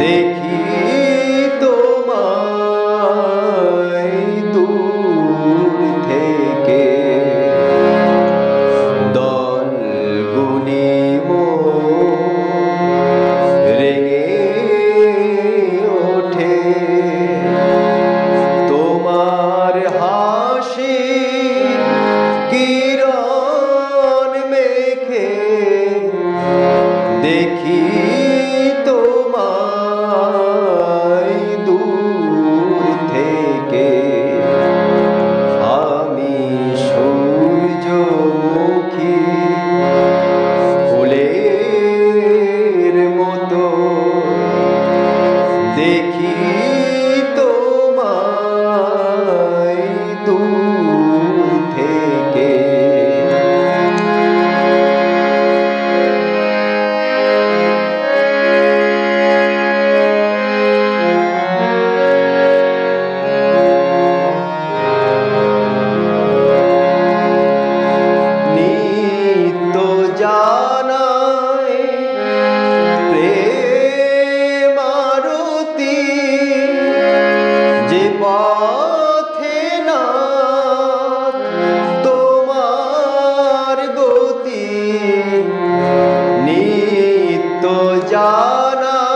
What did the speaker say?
de পথে না তোমার গতি নিত্য জানা